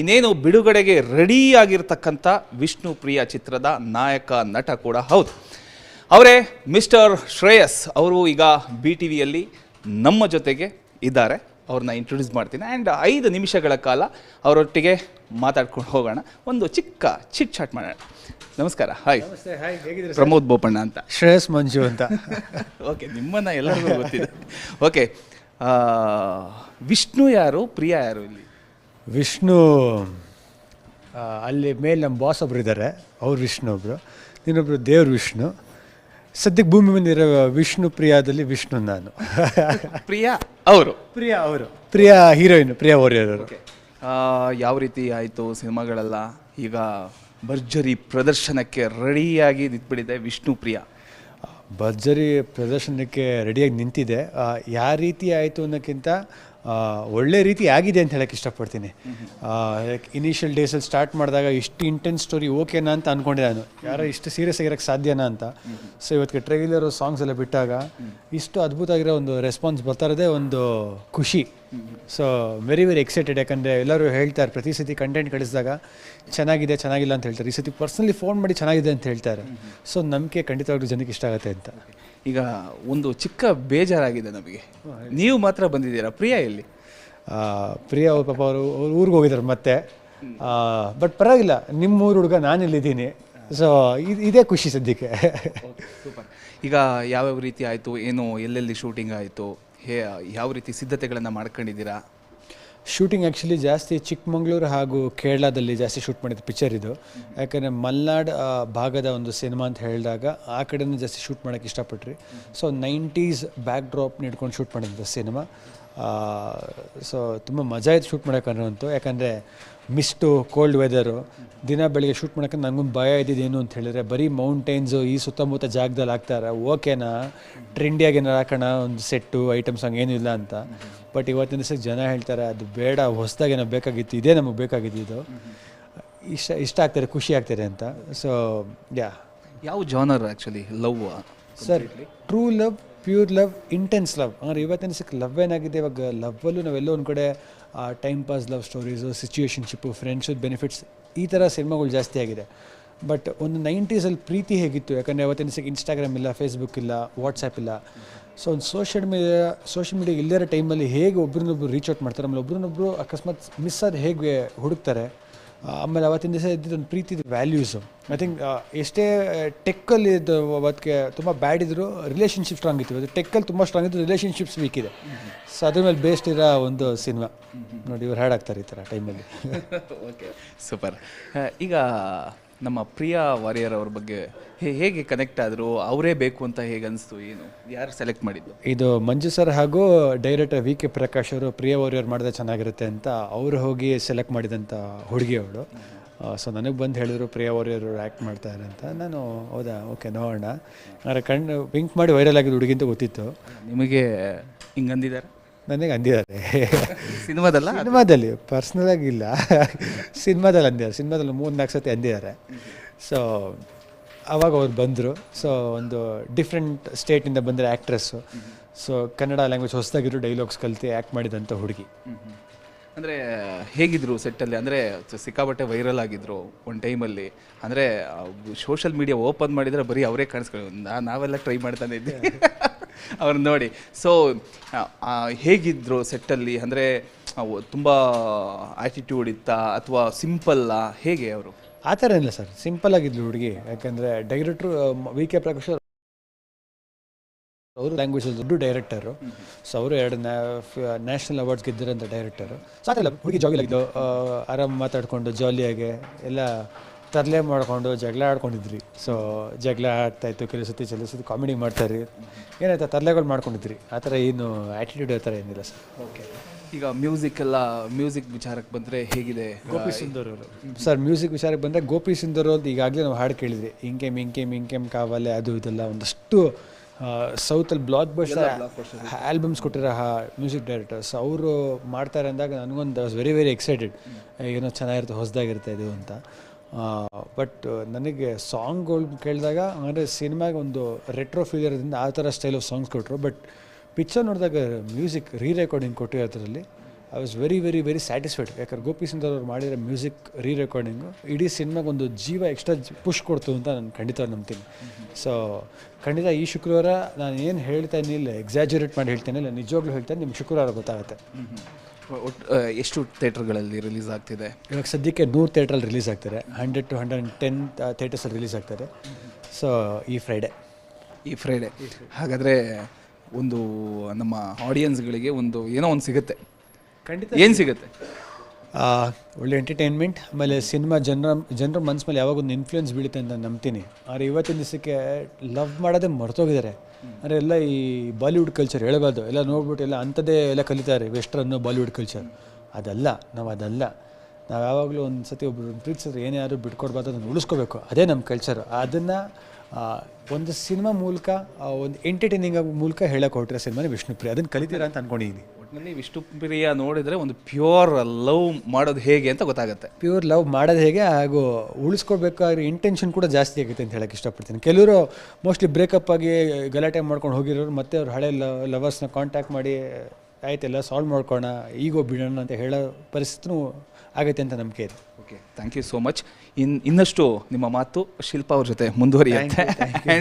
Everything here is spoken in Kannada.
ಇನ್ನೇನು ಬಿಡುಗಡೆಗೆ ರೆಡಿಯಾಗಿರ್ತಕ್ಕಂಥ ವಿಷ್ಣು ಪ್ರಿಯ ಚಿತ್ರದ ನಾಯಕ ನಟ ಕೂಡ ಹೌದು. ಅವರೇ ಮಿಸ್ಟರ್ ಶ್ರೇಯಸ್ ಅವರು ಈಗ ಬಿ ಟಿ ವಿಯಲ್ಲಿ ನಮ್ಮ ಜೊತೆಗೆ ಇದ್ದಾರೆ. ಅವ್ರನ್ನ ಇಂಟ್ರೊಡ್ಯೂಸ್ ಮಾಡ್ತೀನಿ. ಆ್ಯಂಡ್ ಐದು ನಿಮಿಷಗಳ ಕಾಲ ಅವರೊಟ್ಟಿಗೆ ಮಾತಾಡ್ಕೊಂಡು ಹೋಗೋಣ. ಒಂದು ಚಿಕ್ಕ ಚಿಟ್ ಚಾಟ್ ಮಾಡೋಣ. ನಮಸ್ಕಾರ. ಹಾಯ್ ನಮಸ್ತೆ. ಹಾಯ್ ಹೇಗಿದ್ದೀರಿ ಪ್ರಮೋದ್ ಬೋಪಣ್ಣ ಅಂತ. ಶ್ರೇಯಸ್ ಮಂಜು ಅಂತ. ಓಕೆ ನಿಮ್ಮನ್ನ ಎಲ್ಲರಿಗೂ ಗೊತ್ತಿದೆ. ಓಕೆ ವಿಷ್ಣು ಯಾರು? ಪ್ರಿಯ ಯಾರು ಇಲ್ಲಿ? ವಿಷ್ಣು ಅಲ್ಲಿ ಮೇಲೆ ನಮ್ಮ ಬಾಸ್ ಒಬ್ರು ಇದ್ದಾರೆ ಅವ್ರು ವಿಷ್ಣು ಒಬ್ರು. ಇನ್ನೊಬ್ರು ದೇವ್ರ ವಿಷ್ಣು. ಸದ್ಯಕ್ಕೆ ಭೂಮಿ ಬಂದಿರೋ ವಿಷ್ಣು ಪ್ರಿಯಾದಲ್ಲಿ ವಿಷ್ಣು ನಾನು. ಪ್ರಿಯಾ? ಅವರು. ಪ್ರಿಯಾ ಅವರು. ಪ್ರಿಯಾ ಹೀರೋಯಿನ್ ಪ್ರಿಯಾ ವಾರಿಯರ್ ಅವರು. ಆ, ಯಾವ ರೀತಿ ಆಯಿತು ಸಿನಿಮಾಗಳೆಲ್ಲ? ಈಗ ಭರ್ಜರಿ ಪ್ರದರ್ಶನಕ್ಕೆ ರೆಡಿಯಾಗಿ ನಿಂತ್ಬಿಟ್ಟಿದೆ ವಿಷ್ಣು ಪ್ರಿಯ. ಭರ್ಜರಿ ಪ್ರದರ್ಶನಕ್ಕೆ ರೆಡಿಯಾಗಿ ನಿಂತಿದೆ. ಆ, ಯಾವ ರೀತಿ ಆಯಿತು ಅನ್ನೋಕ್ಕಿಂತ ಒಳ್ಳೆ ರೀತಿ ಆಗಿದೆ ಅಂತ ಹೇಳಕ್ಕೆ ಇಷ್ಟಪಡ್ತೀನಿ. ಇನಿಷಿಯಲ್ ಡೇಸಲ್ಲಿ ಸ್ಟಾರ್ಟ್ ಮಾಡಿದಾಗ ಇಷ್ಟು ಇಂಟೆನ್ಸ್ ಸ್ಟೋರಿ ಓಕೆನಾ ಅಂತ ಅಂದ್ಕೊಂಡೆ ನಾನು. ಯಾರೋ ಇಷ್ಟು ಸೀರಿಯಸ್ ಆಗಿರೋಕ್ಕೆ ಸಾಧ್ಯನಾ ಅಂತ. ಸೊ ಇವತ್ತಿಗೆ ಟ್ರೈಲರು ಸಾಂಗ್ಸ್ ಎಲ್ಲ ಬಿಟ್ಟಾಗ ಇಷ್ಟು ಅದ್ಭುತ ಆಗಿರೋ ಒಂದು ರೆಸ್ಪಾನ್ಸ್ ಬರ್ತಾ ಇರೋದೇ ಒಂದು ಖುಷಿ. ಸೊ ವೆರಿ ವೆರಿ ಎಕ್ಸೈಟೆಡ್ ಯಾಕಂದರೆ ಎಲ್ಲರೂ ಹೇಳ್ತಾರೆ ಪ್ರತಿ ಸತಿ ಕಂಟೆಂಟ್ ಕಳಿಸಿದಾಗ ಚೆನ್ನಾಗಿದೆ ಚೆನ್ನಾಗಿಲ್ಲ ಅಂತ ಹೇಳ್ತಾರೆ. ಈ ಸತಿ ಪರ್ಸ್ನಲಿ ಫೋನ್ ಮಾಡಿ ಚೆನ್ನಾಗಿದೆ ಅಂತ ಹೇಳ್ತಾರೆ. ಸೊ ನಂಬಿಕೆ ಖಂಡಿತವಾಗ್ಲೂ ಜನಕ್ಕೆ ಇಷ್ಟ ಆಗುತ್ತೆ ಅಂತ. ಈಗ ಒಂದು ಚಿಕ್ಕ ಬೇಜಾರಾಗಿದೆ ನಮಗೆ. ನೀವು ಮಾತ್ರ ಬಂದಿದ್ದೀರಾ? ಪ್ರಿಯ ಎಲ್ಲಿ? ಆ, ಪ್ರಿಯಾ ಅವ್ರ ಪಾಪ ಅವರು ಅವ್ರು ಊರಿಗೆ ಹೋಗಿದ್ದಾರೆ ಮತ್ತೆ. ಬಟ್ ಪರವಾಗಿಲ್ಲ ನಿಮ್ಮ ಊರು ಹುಡುಗ ನಾನಿಲ್ಲಿದ್ದೀನಿ ಸೊ ಇದೇ ಖುಷಿ ಸದ್ಯಕ್ಕೆ. ಸೂಪರ್ ಈಗ ಯಾವ್ಯಾವ ರೀತಿ ಆಯಿತು? ಏನು ಎಲ್ಲೆಲ್ಲಿ ಶೂಟಿಂಗ್ ಆಯಿತು? ಹೇ, ಯಾವ ರೀತಿ ಸಿದ್ಧತೆಗಳನ್ನು ಮಾಡ್ಕೊಂಡಿದ್ದೀರಾ? ಶೂಟಿಂಗ್ ಆ್ಯಕ್ಚುಲಿ ಜಾಸ್ತಿ ಚಿಕ್ಕಮಗಳೂರು ಹಾಗೂ ಕೇರಳದಲ್ಲಿ ಜಾಸ್ತಿ ಶೂಟ್ ಮಾಡಿದ ಪಿಕ್ಚರ್ ಇದು. ಯಾಕಂದರೆ ಮಲ್ನಾಡ್ ಭಾಗದ ಒಂದು ಸಿನಿಮಾ ಅಂತ ಹೇಳಿದಾಗ ಆ ಕಡೆನೂ ಜಾಸ್ತಿ ಶೂಟ್ ಮಾಡೋಕ್ಕೆ ಇಷ್ಟಪಟ್ರಿ. ಸೊ ನೈಂಟೀಸ್ ಬ್ಯಾಕ್ ಡ್ರಾಪ್ ನೀಡ್ಕೊಂಡು ಶೂಟ್ ಮಾಡಿದ್ದ ಸಿನಿಮಾ ಸೊ ತುಂಬ ಮಜಾ ಇತ್ತು ಶೂಟ್ ಮಾಡೋಕೆ ಅನ್ನೋಂತು ಯಾಕಂದರೆ ಮಿಸ್ಟು ಕೋಲ್ಡ್ ವೆದರು ದಿನ ಬೆಳಿಗ್ಗೆ ಶೂಟ್ ಮಾಡೋಕೆ ನನಗೊಂದು ಭಯ ಇದ್ದಿದ್ದೇನು ಅಂತ ಹೇಳಿದ್ರೆ ಬರೀ ಮೌಂಟೇನ್ಸು ಈ ಸುತ್ತಮುತ್ತ ಜಾಗದಲ್ಲಿ ಹಾಕ್ತಾರೆ. ಓಕೆನಾ ಟ್ರೆಂಡಿಯಾಗಿ ಏನಾರು ಹಾಕೋಣ ಒಂದು ಸೆಟ್ಟು ಐಟಮ್ಸ್ ಹಂಗೆ ಏನೂ ಇಲ್ಲ ಅಂತ. ಬಟ್ ಇವತ್ತಿನ ದಿವಸ ಜನ ಹೇಳ್ತಾರೆ ಅದು ಬೇಡ ಹೊಸದಾಗಿ ಏನೋ ಬೇಕಾಗಿತ್ತು ಇದೇ ನಮಗೆ ಬೇಕಾಗಿದ್ದು ಇದು. ಇಷ್ಟ ಇಷ್ಟ ಆಗ್ತಾರೆ ಖುಷಿ ಆಗ್ತಾರೆ ಅಂತ. ಸೊ ಯಾ ಯಾವ genre actually love sir true love pure love intense love ಅಂದರೆ ಇವತ್ತಿನ ಸಿಕ್ಕ ಲವ್ ಏನಾಗಿದೆ? ಇವಾಗ ಲವ್ವಲ್ಲೂ ನಾವೆಲ್ಲೋ ಒಂದು ಕಡೆ time pass love stories situationship friendship benefits ಈ ಥರ ಸಿನಿಮಾಗಳು ಜಾಸ್ತಿ ಆಗಿದೆ. ಬಟ್ ಒಂದು ನೈಂಟೀಸಲ್ಲಿ ಪ್ರೀತಿ ಹೇಗಿತ್ತು? ಯಾಕಂದರೆ ಅವತ್ತಿನ ಸಿಕ್ಕ ಇನ್ಸ್ಟಾಗ್ರಾಮ್ ಇಲ್ಲ ಫೇಸ್ಬುಕ್ ಇಲ್ಲ ವಾಟ್ಸಪ್ ಇಲ್ಲ. ಸೊ ಒಂದು ಸೋಷಿಯಲ್ ಮೀಡಿಯಾ ಸೋಷಿಯಲ್ ಮೀಡಿಯಾ ಇಲ್ಲದ ಟೈಮಲ್ಲಿ ಹೇಗೆ ಒಬ್ರನ್ನೊಬ್ರು ರೀಚ್ ಔಟ್ ಮಾಡ್ತಾರೆ? ಆಮೇಲೆ ಒಬ್ರನ್ನೊಬ್ರು ಅಕಸ್ಮಾತ್ ಮಿಸ್ ಆದ ಹೇಗೆ ಹುಡುಕ್ತಾರೆ? ಆಮೇಲೆ ಅವತ್ತಿನ ದಿವಸ ಇದ್ದಿದ್ದೊಂದು ಪ್ರೀತಿದ ವ್ಯಾಲ್ಯೂಸು ಐ ಥಿಂಕ್ ಎಷ್ಟೇ ಟೆಕ್ಕಲ್ಲಿ ಇದು ಅವತ್ತಿಗೆ ತುಂಬ ಬ್ಯಾಡ್ ಇದ್ರು ರಿಲೇಷನ್ಶಿಪ್ ಸ್ಟ್ರಾಂಗ್ ಇತ್ತು. ಅದು ಟೆಕ್ಕಲ್ಲಿ ತುಂಬ ಸ್ಟ್ರಾಂಗ್ ಇತ್ತು ರಿಲೇಷನ್ಶಿಪ್ಸ್ ವೀಕ್ ಇದೆ. ಸೊ ಅದ್ರ ಮೇಲೆ ಬೇಸ್ಡ್ ಇರೋ ಒಂದು ಸಿನಿಮಾ ನೋಡಿ ಇವ್ರು ಹಾಡಾಗ್ತಾರೆ ಈ ಥರ ಟೈಮಲ್ಲಿ ಓಕೆ ಸೂಪರ್ ಈಗ ನಮ್ಮ ಪ್ರಿಯ ವಾರಿಯರ್ ಅವ್ರ ಬಗ್ಗೆ ಹೇಗೆ ಕನೆಕ್ಟ್ ಆದರು ಅವರೇ ಬೇಕು ಅಂತ ಹೇಗೆ ಅನಿಸ್ತು ಏನು? ಯಾರು ಸೆಲೆಕ್ಟ್ ಮಾಡಿದ್ದು? ಇದು ಮಂಜು ಸರ್ ಹಾಗೂ ಡೈರೆಕ್ಟರ್ ವಿ ಕೆ ಪ್ರಕಾಶ್ ಅವರು ಪ್ರಿಯ ವಾರಿಯರ್ ಮಾಡಿದ್ರೆ ಚೆನ್ನಾಗಿರುತ್ತೆ ಅಂತ ಅವರು ಹೋಗಿ ಸೆಲೆಕ್ಟ್ ಮಾಡಿದಂಥ ಹುಡುಗಿ ಅವಳು. ಸೊ ನನಗೆ ಬಂದು ಹೇಳಿದ್ರು ಪ್ರಿಯ ವಾರಿಯರ್ ಆ್ಯಕ್ಟ್ ಮಾಡ್ತಾರೆ ಅಂತ. ನಾನು ಹೌದಾ? ಓಕೆ ನೋಡೋಣ. ಕಣ್ಣು ವಿಂಕ್ ಮಾಡಿ ವೈರಲ್ ಆಗಿದ್ದು ಹುಡುಗಿ ಅಂತ ಗೊತ್ತಿತ್ತು. ನಿಮಗೆ ಹಿಂಗೆ ಅಂದಿದ್ದಾರೆ? ನನಗೆ ಅಂದಿದ್ದಾರೆ. ಸಿನಿಮಾದಲ್ಲ ಸಿನಿಮಾದಲ್ಲಿ ಪರ್ಸ್ನಲ್ ಆಗಿ ಇಲ್ಲ. ಸಿನಿಮಾದಲ್ಲಿ ಅಂದಿದ್ದಾರೆ. ಸಿನಿಮಾದಲ್ಲಿ ಮೂರು ನಾಲ್ಕು ಸತಿ ಅಂದಿದ್ದಾರೆ. ಸೊ ಅವಾಗ ಅವ್ರು ಬಂದರು. ಸೊ ಒಂದು ಡಿಫ್ರೆಂಟ್ ಸ್ಟೇಟಿಂದ ಬಂದರೆ ಆ್ಯಕ್ಟ್ರೆಸ್ಸು ಸೊ ಕನ್ನಡ ಲ್ಯಾಂಗ್ವೇಜ್ ಹೊಸದಾಗಿರೋ ಡೈಲಾಗ್ಸ್ ಕಲಿತು ಆ್ಯಕ್ಟ್ ಮಾಡಿದಂಥ ಹುಡುಗಿ. ಅಂದರೆ ಹೇಗಿದ್ರು ಸೆಟ್ಟಲ್ಲಿ ಅಂದರೆ ಸಿಕ್ಕಾಪಟ್ಟೆ ವೈರಲ್ ಆಗಿದ್ರು ಒಂದು ಟೈಮಲ್ಲಿ ಅಂದರೆ ಸೋಷಲ್ ಮೀಡಿಯಾ ಓಪನ್ ಮಾಡಿದರೆ ಬರೀ ಅವರೇ ಕಾಣಿಸ್ಕೊಳ್ಳಿ ನಾವೆಲ್ಲ ಟ್ರೈ ಮಾಡ್ತಾನೆ ಇದ್ದೆ ಅವ್ರನ್ನ ನೋಡಿ. ಸೊ ಹೇಗಿದ್ರು ಸೆಟ್ಟಲ್ಲಿ? ಅಂದರೆ ತುಂಬ ಆ್ಯಟಿಟ್ಯೂಡ್ ಇತ್ತಾ ಅಥವಾ ಸಿಂಪಲ್ಲಾ ಹೇಗೆ ಅವರು? ಆ ಥರ ಇಲ್ಲ ಸರ್. ಸಿಂಪಲ್ ಆಗಿದ್ಲು ಹುಡುಗಿ. ಯಾಕಂದರೆ ಡೈರೆಕ್ಟ್ರು ವಿ ಕೆ ಪ್ರಕಾಶ್ ಅವರು ಲ್ಯಾಂಗ್ವೇಜ್ ದೊಡ್ಡ ಡೈರೆಕ್ಟರು ಸೊ ಅವರು ಎರಡು ನ್ಯಾಷನಲ್ ಅವಾರ್ಡ್ಸ್ ಗೆದ್ದಿರೋಂಥ ಡೈರೆಕ್ಟರು ಸೊ ಅದೆಲ್ಲ ಹುಡುಗಿ ಜಾಗಿಲಾಗಿದ್ದು ಆರಾಮ್ ಮಾತಾಡಿಕೊಂಡು ಜಾಲಿಯಾಗಿ ಎಲ್ಲ ತರಲೆ ಮಾಡಿಕೊಂಡು ಜಗಳ ಆಡ್ಕೊಂಡಿದ್ರಿ. ಸೊ ಜಗಳ ಆಡ್ತಾಯಿತ್ತು ಕೆಲವು ಸತಿ ಕೆಲವು ಸತಿ ಕಾಮಿಡಿ ಮಾಡ್ತಾರೆ ಏನಾಯ್ತು ತರಲೆಗಳು ಮಾಡ್ಕೊಂಡಿದ್ರಿ. ಆ ಥರ ಏನು ಆ್ಯಟಿಟ್ಯೂಡ್ ಆ ಥರ ಏನಿಲ್ಲ ಸರ್. ಓಕೆ ಈಗ ಮ್ಯೂಸಿಕ್ ಎಲ್ಲ ಮ್ಯೂಸಿಕ್ ವಿಚಾರಕ್ಕೆ ಬಂದರೆ ಹೇಗಿದೆ? ಗೋಪಿ ಸುಂದರ್ ಅವರು. ಸರ್ ಮ್ಯೂಸಿಕ್ ವಿಚಾರಕ್ಕೆ ಬಂದರೆ ಗೋಪಿ ಸುಂದರ್ ಅವ್ರದ್ದು ಈಗಾಗಲೇ ನಾವು ಹಾಡು ಕೇಳಿದ್ವಿ. ಇಂಕೆಮ್ ಮಿಂಕೆ ಇಂಕೆಮ್ ಕಾವಲೆ ಅದು ಇದೆಲ್ಲ ಒಂದಷ್ಟು ಸೌತಲ್ಲಿ ಬ್ಲಾಕ್ ಬಸ್ಟರ್ ಆಲ್ಬಮ್ಸ್ ಕೊಟ್ಟಿರೋ ಮ್ಯೂಸಿಕ್ ಡೈರೆಕ್ಟರ್ಸ್ ಅವರು ಮಾಡ್ತಾರೆ ಅಂದಾಗ ನನಗೊಂದು ವಾಸ್ ವೆರಿ ವೆರಿ ಎಕ್ಸೈಟೆಡ್ ಏನೋ ಚೆನ್ನಾಗಿರುತ್ತೆ ಹೊಸದಾಗಿರುತ್ತೆ ಇದು ಅಂತ. ಬಟ್ ನನಗೆ ಸಾಂಗ್ಗಳು ಕೇಳಿದಾಗ, ಅಂದರೆ ಸಿನಿಮಾಗೆ ಒಂದು ರೆಟ್ರೋ ಫೀಲ್ ಇರೋದ್ರಿಂದ ಆ ಥರ ಸ್ಟೈಲ್ ಆಫ್ ಸಾಂಗ್ಸ್ ಕೊಟ್ಟರು ಬಟ್ ಪಿಕ್ಚರ್ ನೋಡಿದಾಗ music re recording ಕೊಟ್ಟಿರೋದ್ರಲ್ಲಿ I was very very very satisfied ಯಾಕಂದ್ರೆ ಗೋಪಿ ಸುಂದರ್ ಅವ್ರು ಮಾಡಿರೋ ಮ್ಯೂಸಿಕ್ ರೀ ರೆಕಾರ್ಡಿಂಗು ಇಡೀ ಸಿನಿಮಾಗೆ ಒಂದು ಜೀವ ಎಕ್ಸ್ಟ್ರಾ ಪುಷ್ ಕೊಡ್ತು ಅಂತ ನಾನು ಖಂಡಿತ ನಂಬ್ತೀನಿ. ಸೊ ಖಂಡಿತ ಈ ಶುಕ್ರವಾರ ನಾನು ಏನು ಹೇಳ್ತಾ ಇಲ್ಲ ಎಕ್ಸಾಜುರೇಟ್ ಮಾಡಿ ಹೇಳ್ತೇನೆ, ಇಲ್ಲ, ನಿಜವಾಗ್ಲೂ ಹೇಳ್ತೇನೆ, ನಿಮ್ಗೆ ಶುಕ್ರವಾರ ಗೊತ್ತಾಗುತ್ತೆ. ಎಷ್ಟು ಥಿಯೇಟರ್ಗಳಲ್ಲಿ ರಿಲೀಸ್ ಆಗ್ತಿದೆ? ಇವಾಗ ಸದ್ಯಕ್ಕೆ ನೂರು ಥಿಯೇಟ್ರಲ್ಲಿ ರಿಲೀಸ್ ಆಗ್ತಾರೆ hundred to hundred and ten ಥಿಯೇಟರ್ಸಲ್ಲಿ release ಆಗ್ತಾರೆ ಸೊ ಈ ಫ್ರೈಡೆ ಈ ಫ್ರೈಡೆ ಹಾಗಾದರೆ ಒಂದು ನಮ್ಮ ಆಡಿಯನ್ಸ್ಗಳಿಗೆ ಒಂದು ಏನೋ ಒಂದು ಸಿಗುತ್ತೆ. ಖಂಡಿತ ಏನು ಸಿಗುತ್ತೆ? ಒಳ್ಳೆ ಎಂಟರ್ಟೈನ್ಮೆಂಟ್ ಆಮೇಲೆ ಸಿನಿಮಾ ಜನರ ಜನರ ಮನ್ಸ್ ಮೇಲೆ ಯಾವಾಗ ಒಂದು ಇನ್ಫ್ಲೂಯೆನ್ಸ್ ಬೀಳುತ್ತೆ ಅಂತ ನಂಬ್ತೀನಿ. ಆದರೆ ಇವತ್ತಿನ ದಿವಸಕ್ಕೆ ಲವ್ ಮಾಡೋದೇ ಮರ್ತೋಗಿದ್ದಾರೆ. ಅಂದರೆ ಎಲ್ಲ ಈ ಬಾಲಿವುಡ್ ಕಲ್ಚರ್ ಹೇಳಬಾರ್ದು ಎಲ್ಲ ನೋಡ್ಬಿಟ್ಟು ಎಲ್ಲ ಅಂಥದ್ದೇ ಎಲ್ಲ ಕಲಿತಾರೆ ವೆಸ್ಟ್ರನ್ನು ಬಾಲಿವುಡ್ ಕಲ್ಚರ್ ಅದಲ್ಲ ನಾವು ಅದಲ್ಲ. ನಾವು ಯಾವಾಗಲೂ ಒಂದು ಸತಿ ಒಬ್ಬರು ಪ್ರೀತಿಸಿದ್ರೆ ಏನೇ ಯಾರು ಬಿಟ್ಕೊಡ್ಬಾರ್ದು ಅದನ್ನು ಉಳಿಸ್ಕೋಬೇಕು. ಅದೇ ನಮ್ಮ ಕಲ್ಚರ್ ಅದನ್ನು ಒಂದು ಸಿನಿಮಾ ಮೂಲಕ ಒಂದು ಎಂಟರ್ಟೈನಿಂಗ್ ಮೂಲಕ ಹೇಳಕ್ಕೆ ಹೊರಟಿರೋ ಸಿನಿಮಾನೇ ವಿಷ್ಣುಪ್ರಿಯ. ಅದನ್ನು ಕಲಿತೀರ ಅಂತ ಅಂದ್ಕೊಂಡಿದ್ದೀನಿ ಒಟ್ಟಿನಲ್ಲಿ ವಿಷ್ಣುಪ್ರಿಯ ನೋಡಿದರೆ ಒಂದು ಪ್ಯೂರ್ ಲವ್ ಮಾಡೋದು ಹೇಗೆ ಅಂತ ಗೊತ್ತಾಗುತ್ತೆ. ಪ್ಯೂರ್ ಲವ್ ಮಾಡೋದು ಹೇಗೆ ಹಾಗೂ ಉಳಿಸ್ಕೊಳ್ಬೇಕಾದ್ರೆ ಇಂಟೆನ್ಷನ್ ಕೂಡ ಜಾಸ್ತಿ ಆಗುತ್ತೆ ಅಂತ ಹೇಳಕ್ಕೆ ಇಷ್ಟಪಡ್ತೀನಿ. ಕೆಲವರು ಮೋಸ್ಟ್ಲಿ ಬ್ರೇಕಪ್ ಆಗಿ ಗಲಾಟೆ ಮಾಡ್ಕೊಂಡು ಹೋಗಿರೋರು ಮತ್ತೆ ಅವ್ರು ಹಳೆ ಲವರ್ಸ್ನ ಕಾಂಟ್ಯಾಕ್ಟ್ ಮಾಡಿ ಆಯ್ತೆಲ್ಲ ಸಾಲ್ವ್ ಮಾಡ್ಕೋಣ ಈಗೋ ಬಿಡೋಣ ಅಂತ ಹೇಳೋ ಪರಿಸ್ಥಿತಿನೂ ಆಗುತ್ತೆ ಅಂತ ನಂಬಿಕೆ ಇದೆ. Okay thank you so much ಇನ್ ಇನ್ನಷ್ಟು ನಿಮ್ಮ ಮಾತು ಶಿಲ್ಪ ಅವ್ರ ಜೊತೆ ಮುಂದುವರಿಯುತ್ತೆ.